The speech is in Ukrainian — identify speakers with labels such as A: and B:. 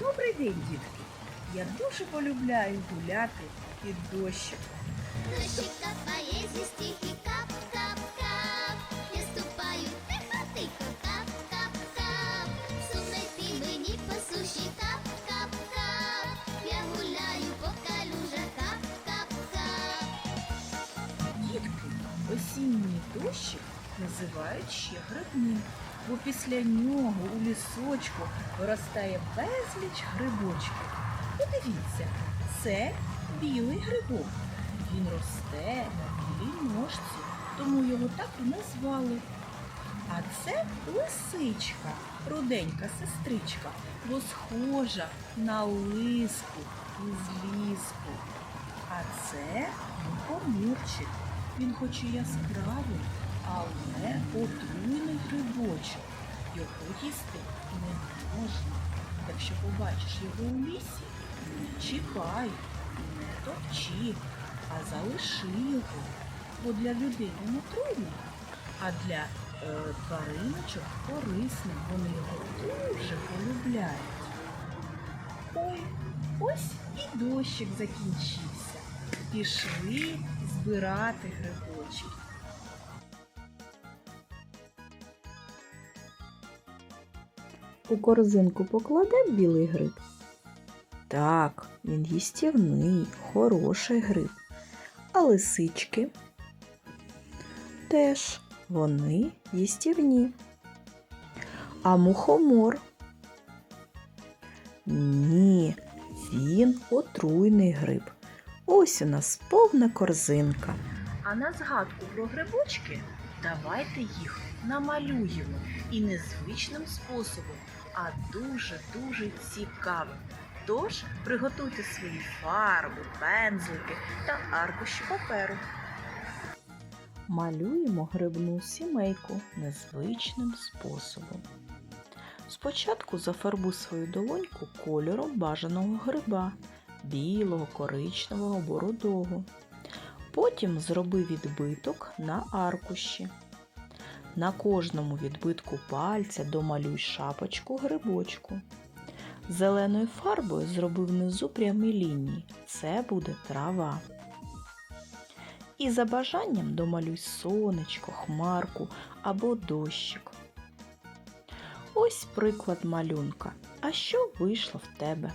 A: Добрий день, дітки! Я дуже полюбляю гуляти під дощем.
B: Дощик капає зі стихи кап-кап-кап. Я ступаю тихо-тихо, кап-кап-кап. Сумно йти мені по суші кап-кап-кап. Я гуляю по калюжах кап-кап-кап.
A: Дітки, осінній дощик називають ще грибним, бо після нього у лісочку виростає безліч грибочків. Подивіться, це білий грибок. Він росте на білій ножці, тому його так і назвали. А це лисичка, руденька сестричка, бо схожа на лиску із ліску. А це мухоморчик. Він хоч і яскравий, але отруйний грибочок. Його їсти не можна. Якщо побачиш його у лісі, не чіпай, не топчи, а залиши його. Бо для людей він отруйний, а для е, твариночок корисним. Вони його дуже полюбляють. Ой, ось і дощик закінчився. Пішли збирати грибочки.
C: У корзинку покладе білий гриб? Так, він їстівний, хороший гриб. А лисички? Теж вони їстівні. А мухомор? Ні, він отруйний гриб. Ось у нас повна корзинка.
A: А на згадку про грибочки давайте їх намалюємо і незвичним способом, а дуже-дуже цікавим. Тож приготуйте свої фарби, пензлики та аркуші паперу.
C: Малюємо грибну сімейку незвичним способом. Спочатку зафарбуй свою долоньку кольором бажаного гриба білого, коричневого або рудого. Потім зроби відбиток на аркуші. На кожному відбитку пальця домалюй шапочку грибочку. Зеленою фарбою зроби внизу прямі лінії. Це буде трава. І за бажанням домалюй сонечко, хмарку або дощик. Ось приклад малюнка. А що вийшло в тебе?